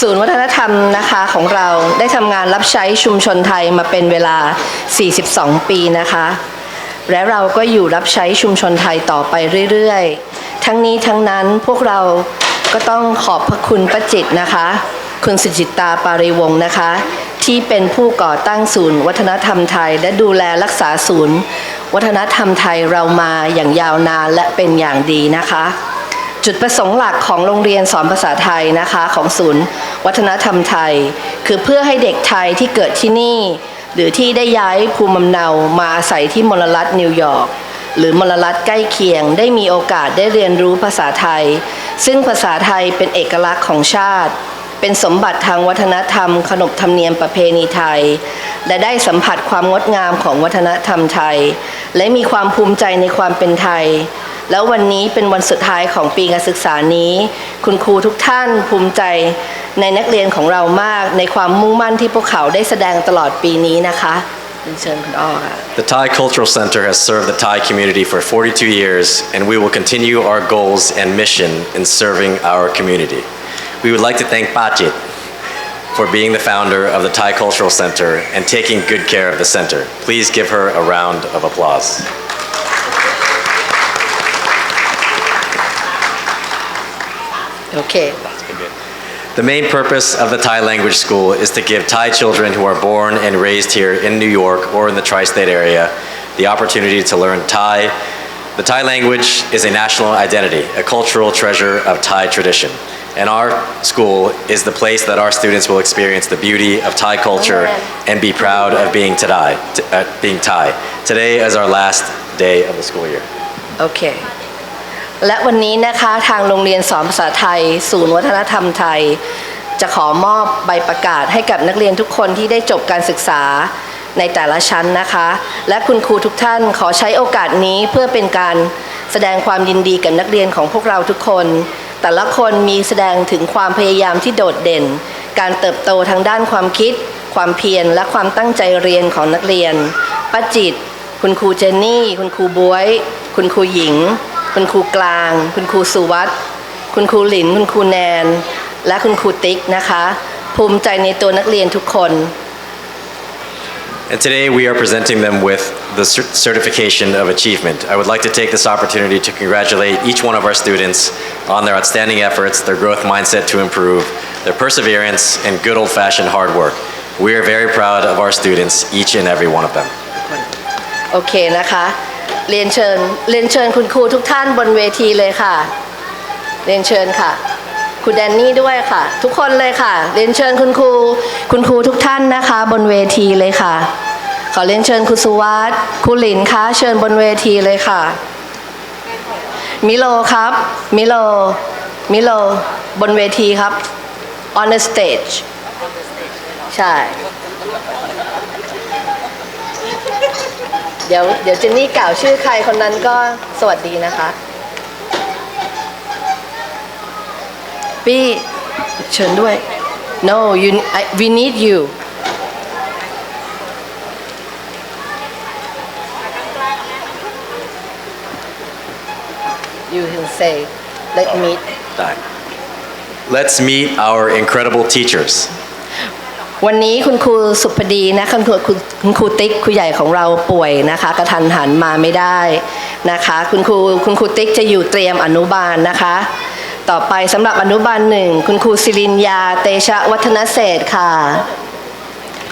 ศูนย์วัฒนธรรมนะคะของเราได้ทำงานรับใช้ชุมชนไทยมาเป็นเวลา 42 ปีนะคะ และเราก็อยู่รับใช้ชุมชนไทยต่อไปเรื่อยๆ ทั้งนี้ทั้งนั้นพวกเราก็ต้องขอบพระคุณป้าจิตนะคะ คุณสุจิตตาปาริวงศ์นะคะ ที่เป็นผู้ก่อตั้งศูนย์ วัฒนธรรมไทย และดูแลรักษาศูนย์ วัฒนธรรมไทยเรามาอย่างยาวนานและเป็นอย่างดีนะคะ จุดประสงค์หลักของโรงเรียนสอนภาษาไทยนะคะของศูนย์ วัฒนธรรมไทย คือเพื่อให้เด็กไทยที่เกิดที่นี่ หรือที่ได้ย้ายภูมิลำเนามาอาศัยที่มลรัฐนิวยอร์กหรือมลรัฐใกล้เคียงได้มีโอกาสได้เรียนรู้ภาษาไทย ซึ่งภาษาไทยเป็นเอกลักษณ์ของชาติ เป็นสมบัติทางวัฒนธรรม ขนบธรรมเนียมประเพณีไทย และได้สัมผัสความงดงามของวัฒนธรรมไทย และมีความภูมิใจในความเป็นไทย แล้ววันนี้เป็นวันสุดท้ายของปีการศึกษานี้ คุณครูทุกท่านภูมิใจในนักเรียนของเรามากในความมุ่งมั่นที่พวกเขาได้แสดงตลอดปีนี้นะคะเรียนเชิญคุณอ้อค่ะ The Thai Cultural Center has served the Thai community for 42 years, and we will continue our goals and mission in serving our community. We would like to thank Pachit for being the founder of the Thai Cultural Center and taking good care of the center. Please give her a round of applause. Okay. The main purpose of the Thai language school is to give Thai children who are born and raised here in New York or in the tri state area the opportunity to learn Thai. The Thai language is a national identity, a cultural treasure of Thai tradition. And our school is the place that our students will experience the beauty of Thai culture and be proud of being Thai. Uh, being Thai. Today is our last day of the school year. Okay. และวันนี้นะคะทางโรงเรียนสอนภาษาไทย ศูนย์วัฒนธรรมไทย จะขอมอบใบประกาศให้กับนักเรียนทุกคนที่ได้จบการศึกษาในแต่ละชั้นนะคะ และคุณครูทุกท่านขอใช้โอกาสนี้เพื่อเป็นการแสดงความยินดีกับนักเรียนของพวกเราทุกคน แต่ละคนมีแสดงถึงความพยายามที่โดดเด่น การเติบโตทางด้านความคิด ความเพียรและความตั้งใจเรียนของนักเรียนป้าจิต คุณครูเจนนี่ คุณครูบวย คุณครูหญิง คุณครูกลาง คุณครูสุวัตคุณครูหลิน คุณครูแนน และคุณครูติ๊กนะคะ ภูมิใจในตัวนักเรียนทุกคน And today we are presenting them with the cer- certification of achievement. I would like to take this opportunity to congratulate each one of our students on their outstanding efforts, their growth mindset to improve, their perseverance, and good old fashioned hard work. We are very proud of our students, each and every one of them. โอเคนะคะ เรียนเชิญเรียนเชิญคุณครูทุกท่านบนเวทีเลยค่ะ เรียนเชิญค่ะคุณแดนนี่ด้วยค่ะ ทุกคนเลยค่ะ เรียนเชิญคุณครูคุณครูทุกท่านนะคะ บนเวทีเลยค่ะ ขอเรียนเชิญคุณสุวัสด์ครูหลินคะเชิญบนเวทีเลยค่ะ มิโลครับ มิโล มิโล บนเวทีครับ on the stage ใช่ เดี๋ยวเดี๋ยวเจนนี่กล่าวชื่อใครคนนั้นก็สวัสดีนะคะ พี่เชิญด้วย no you I, we need you you can say let me Done. Let's meet our incredible teachers. วันนี้คุณครูสุพดีนะคุณครูคุณครูติ๊กครูใหญ่ของเราป่วยนะคะกระทันหันมาไม่ได้นะคะ คุณครูคุณครูติ๊กจะอยู่เตรียมอนุบาลนะคะ ต่อไปสำหรับอนุบาลหนึ่งคุณครูศิรินยาเตชะวัฒนเศษค่ะ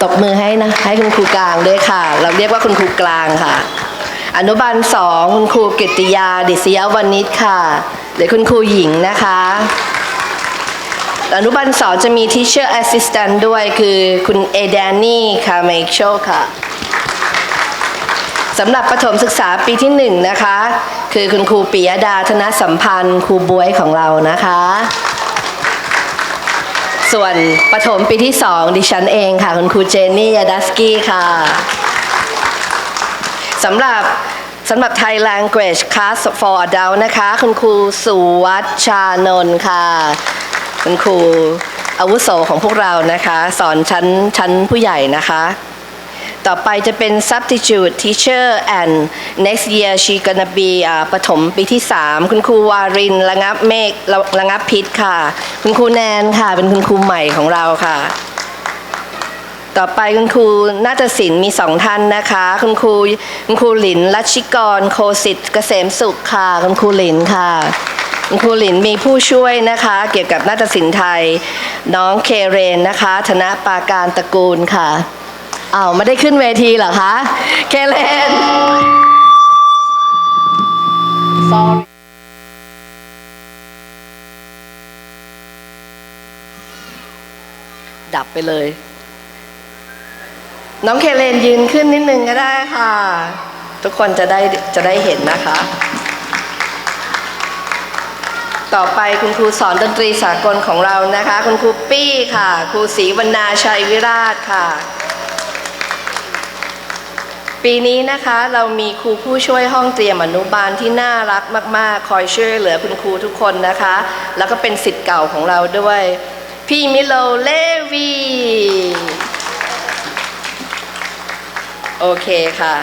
ตบมือให้นะให้คุณครูกลางด้วยค่ะ เราเรียกว่าคุณครูกลางค่ะ อนุบาลสองคุณครูกิติยาดิษยวณิชค่ะหรือคุณครูหญิงนะคะ อนุบาลสองจะมี Teacher Assistant ด้วยคือคุณเอแดนนี่ค่ะเมกโชค่ะสำหรับประถมศึกษาปีที่หนึ่งนะคะ คือคุณครูปิยดาธนสัมพันธ์ครูบวยของเรานะคะ ส่วนประถมปีที่สองดิฉันเองค่ะ คุณครูเจนนี่ยาดัสกี้ค่ะสำหรับสำหรับ Thai Language Class for Adult นะคะ คุณครูสุวัชชานนท์ค่ะ คุณครูอาวุโสของพวกเรานะคะ สอนชั้นชั้นผู้ใหญ่นะคะ ต่อไปจะเป็น substitute teacher and next year she gonna be ประถมปีที่ 3 คุณครูวารินระงับเมฆระระงับพิษค่ะ คุณครูแนนค่ะ เป็นคุณครูใหม่ของเราค่ะต่อไปคุณครูนาฏศิลป์มีสองท่านนะคะ คุณครูคุณครูหลินรัชชิกร โคสิทธิ์เกษมสุขค่ะ คุณครูหลินค่ะ คุณครูหลินมีผู้ช่วยนะคะ เกี่ยวกับนาฏศิลป์ไทย น้องเคเรนนะคะ ธนปาการตระกูลค่ะเอ้าไม่ได้ขึ้นเวทีเหรอคะ เคเรน sorry ดับไปเลย น้องเคเลนยืนขึ้นนิดนึงก็ได้ค่ะ ทุกคนจะได้จะได้เห็นนะคะ ต่อไปคุณครูสอนดนตรีสากลของเรานะคะ คุณครูปี้ค่ะ ครูศรีวรรณาชัยวิราชค่ะ ปีนี้นะคะเรามีครูผู้ช่วยห้องเตรียมอนุบาลที่น่ารักมาก ๆ คอยช่วยเหลือคุณครูทุกคนนะคะ แล้วก็เป็นสิทธิ์เก่าของเราด้วย พี่มิโลเลวีโอเคค่ะ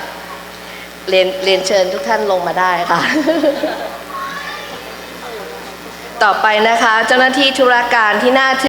เรียนเรียนเชิญทุกท่านลงมาได้ค่ะ ต่อไปนะคะ เจ้าหน้าที่ธุรการที่น่าทึ่